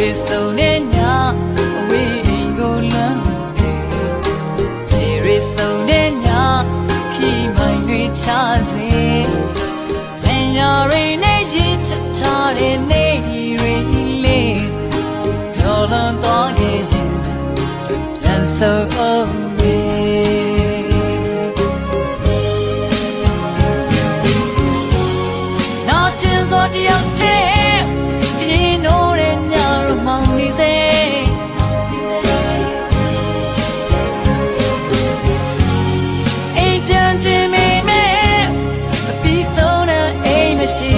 တွေ့ဆုံတဲ့ညအဝေးအိမ်ကိုလမ်းပေးခြေရဆုံတဲ့ညခီမိုင်တွေချစေတန်ရာတွေနဲ့ရစ်ချထားတဲ့နေရီလေးတော်လွန်သွားခဲ့ရင်လမ်းဆုံအောင်မေးတယောက်တည်း sim